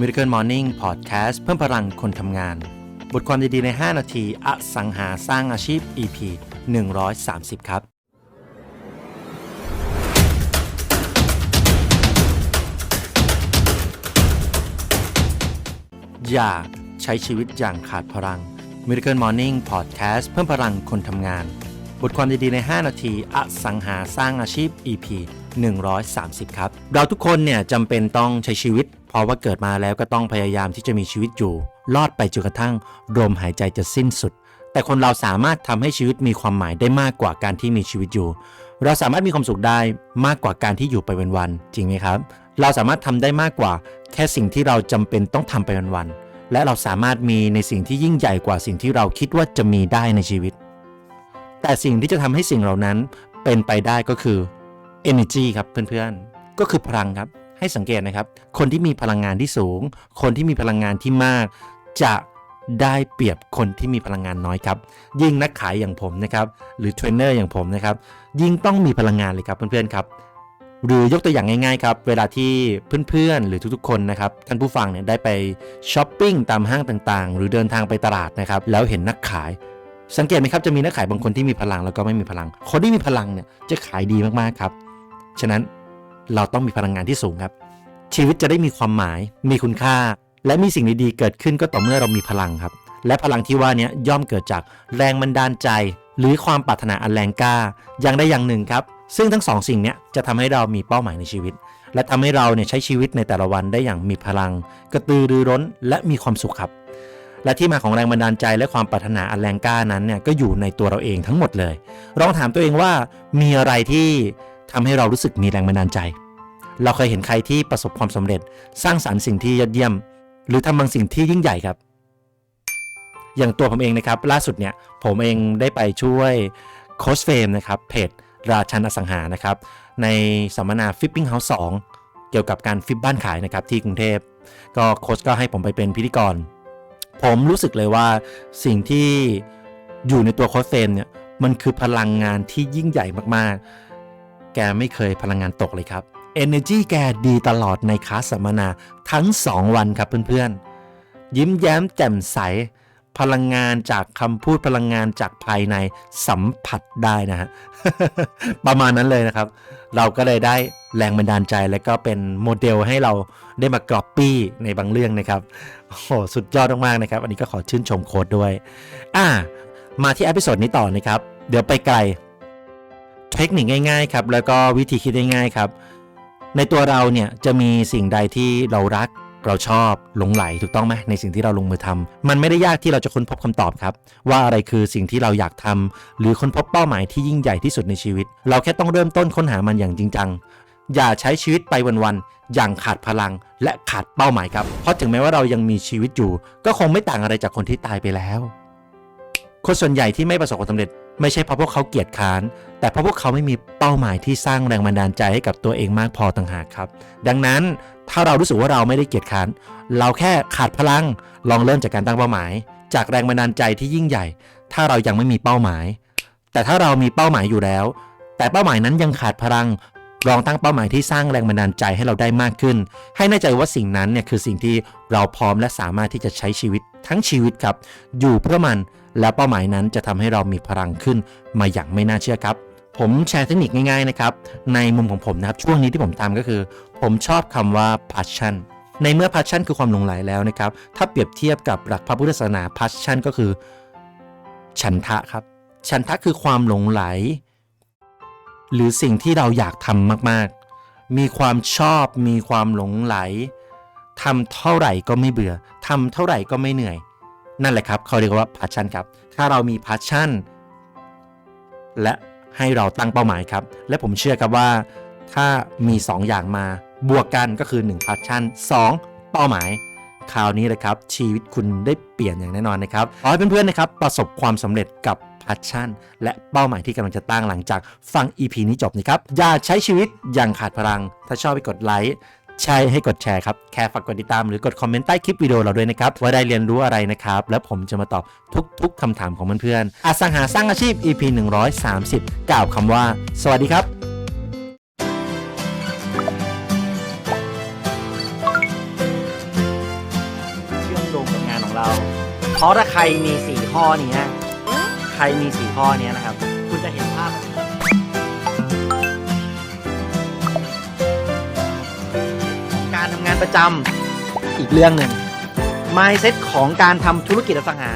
Miracle Morning Podcast เพิ่มพลังคนทำงาน บทความดีๆใน 5 นาที อสังหาสร้างอาชีพ EP 130 ครับ อย่าใช้ชีวิตอย่างขาดพลัง Miracle Morning Podcast เพิ่มพลังคนทำงาน บทความดีๆใน 5 นาทีอสังหาสร้างอาชีพ EP 130 ครับ เราทุกคนเนี่ยจำเป็นต้องใช้ชีวิต เพราะว่าเกิดมาแล้วก็ต้องพยายามที่จะมีชีวิตอยู่ รอดไปจนกระทั่งลมหายใจจะสิ้นสุด แต่คนเราสามารถทำให้ชีวิตมีความหมายได้มากกว่าการที่มีชีวิตอยู่ เราสามารถมีความสุขได้มากกว่าการที่อยู่ไปวันๆจริงไหมครับ เราสามารถทำได้มากกว่า แค่สิ่งที่เราจำเป็นต้องทำไปวันๆและเราสามารถมีในสิ่งที่ยิ่งใหญ่กว่าสิ่งที่เราคิดว่าจะมีได้ในชีวิต แต่สิ่งที่จะทำให้สิ่งเหล่านั้นเป็นไปได้ก็คือ energy ครับเพื่อนๆ ก็คือพลังครับ ให้สังเกตนะครับ คนที่มีพลังงานที่สูง คนที่มีพลังงานที่มาก จะได้เปรียบคนที่มีพลังงานน้อยครับ ยิ่งนักขายอย่างผมนะครับ หรือเทรนเนอร์อย่างผมนะครับ ยิ่งต้องมีพลังงานเลยครับเพื่อนๆครับ หรือยกตัวอย่างง่ายๆครับ เวลาที่เพื่อนๆ หรือทุกๆ คนนะครับ ท่านผู้ฟังเนี่ยได้ไปช้อปปิ้งตามห้างต่างๆ หรือเดินทางไปตลาดนะครับ แล้วเห็นนักขาย สังเกตไหมครับจะมีนักขายบางคนที่มีพลังแล้วก็ไม่มีพลัง คนที่มีพลังเนี่ยจะขายดีมากๆครับฉะนั้นเราต้องมีพลังงานที่สูงครับ ชีวิตจะได้มีความหมาย มีคุณค่า และมีสิ่งดีๆเกิดขึ้นก็ต่อเมื่อเรามีพลังครับ และพลังที่ว่านี้ย่อมเกิดจากแรงบันดาลใจ หรือความปรารถนาอันแรงกล้าอย่างใดอย่างหนึ่งครับซึ่งทั้งสองสิ่งเนี้ยจะทำให้เรามีเป้าหมายในชีวิต และทำให้เราเนี่ยใช้ชีวิตในแต่ละวันได้อย่างมีพลัง กระตือรือร้น และมีความสุขครับ และที่มาของแรงบันดาลใจและความปรารถนาอันแรงกล้านั้นเนี่ยก็อยู่ในตัวเราเองทั้งหมดเลยลองถามตัวเองว่ามีอะไรที่ทำให้เรารู้สึกมีแรงบันดาลใจ เราเคยเห็นใครที่ประสบความสำเร็จ สร้างสรรค์สิ่งที่ยอดเยี่ยม หรือทำบางสิ่งที่ยิ่งใหญ่ครับ อย่างตัวผมเองนะครับ ล่าสุดเนี่ยผมเองได้ไปช่วยโคชเฟรมนะครับเพจราชันอสังหานะครับ ในสัมมนาฟิปปิ้งเฮาส์2เกี่ยวกับการฟิปบ้านขายนะครับที่กรุงเทพ ก็โค้ชก็ให้ผมไปเป็นพิธีกร ผมรู้สึกเลยว่าสิ่งที่อยู่ในตัวโค้ชเฟรมเนี่ยมันคือพลังงานที่ยิ่งใหญ่มากๆ แกไม่เคยพลังงานตกเลยครับ Energy แกดีตลอดในคลาสสัมมนาทั้ง 2 วันครับเพื่อนๆ ยิ้มแย้มแจ่มใส พลังงานจากคำพูดพลังงานจากภายในสัมผัสได้นะฮะประมาณนั้นเลยนะครับ เราก็เลยได้แรงบันดาลใจและก็เป็นโมเดลให้เราได้มากรอปปี้ในบางเรื่องนะครับโอ้โหสุดยอดมากๆนะครับ อันนี้ก็ขอชื่นชมโค้ดด้วย อ่า มาที่อพิโซดนี้ต่อนะครับ เดี๋ยวไปไกล เทคนิคง่ายๆครับแล้วก็วิธีคิดง่ายๆครับ ในตัวเราเนี่ยจะมีสิ่งใดที่เรารัก เราชอบหลงไหลถูกต้องไหมในสิ่งที่เราลงมือทำมันไม่ได้ยากที่เราจะค้นพบคำตอบครับ ว่าอะไรคือสิ่งที่เราอยากทำหรือค้นพบเป้าหมายที่ยิ่งใหญ่ที่สุดในชีวิต เราแค่ต้องเริ่มต้นค้นหามันอย่างจริงจังอย่าใช้ชีวิตไปวันๆ อย่างขาดพลังและขาดเป้าหมายครับ เพราะถึงแม้ว่าเรายังมีชีวิตอยู่ ก็คงไม่ต่างอะไรจากคนที่ตายไปแล้ว คนส่วนใหญ่ที่ไม่ประสบความสำเร็จ ไม่ใช่เพราะพวกเขาเกียจค้าน แต่เพราะพวกเขาไม่มีเป้าหมายที่สร้างแรงบันดาลใจให้กับตัวเองมากพอต่างหากครับ ดังนั้นถ้าเรารู้สึกว่าเราไม่ได้เกียจค้าน เราแค่ขาดพลัง ลองเริ่มจากการตั้งเป้าหมาย จากแรงบันดาลใจที่ยิ่งใหญ่ ถ้าเรายังไม่มีเป้าหมาย แต่ถ้าเรามีเป้าหมายอยู่แล้ว แต่เป้าหมายนั้นยังขาดพลัง ลองตั้งเป้าหมายที่สร้างแรงบันดาลใจให้เราได้มากขึ้น ให้แน่ใจว่าสิ่งนั้นเนี่ยคือสิ่งที่เราพร้อมและสามารถที่จะใช้ชีวิตทั้งชีวิตครับ อยู่เพื่อมัน และเป้าหมายนั้นจะทำให้เรามีพลังขึ้นมาอย่างไม่น่าเชื่อครับ ผมแชร์เทคนิคง่ายๆนะครับ ในมุมของผมนะครับช่วงนี้ที่ผมทำก็คือ ผมชอบคำว่า passion ในเมื่อ passion คือความหลงไหลแล้วนะครับ ถ้าเปรียบเทียบกับหลักพระพุทธศาสนา passion ก็คือ ฉันทะครับ ฉันทะคือความหลงไหล หรือสิ่งที่เราอยากทำมากๆ มีความชอบมีความหลงไหลทำเท่าไหร่ก็ไม่เบื่อทำเท่าไหร่ก็ไม่เหนื่อย นั่นแหละครับเขาเรียกว่า passion ครับ ถ้าเรามี passion และให้เราตั้งเป้าหมายครับ และผมเชื่อครับว่าถ้ามี 2 อย่างมาบวกกันก็คือ1 passion 2 เป้าหมาย คราวนี้เลยครับ ชีวิตคุณได้เปลี่ยนอย่างแน่นอนนะครับขอให้เพื่อนๆนะครับ ประสบความสำเร็จกับ passion และเป้าหมายที่กำลังจะตั้งหลังจากฟัง EP นี้จบนะครับ อย่าใช้ชีวิตอย่างขาดพลัง ถ้าชอบไปกดไลค์ ใช่ให้กดแชร์ครับ แค่ฝากกดติดตามหรือกดคอมเมนต์ใต้คลิปวิดีโอเราด้วยนะครับ ว่าได้เรียนรู้อะไรนะครับ แล้วผมจะมาตอบทุกๆคำถามของเพื่อนๆอสังหาสร้างอาชีพ EP 130 กล่าวคำว่า สวัสดีครับเราเพราะถ้าใครมีสี่ข้อนี้ ใครมีสี่ข้อนี้นะครับ ประจำอีกเรื่องหนึ่ง mindset ของการทำธุรกิจอสังหา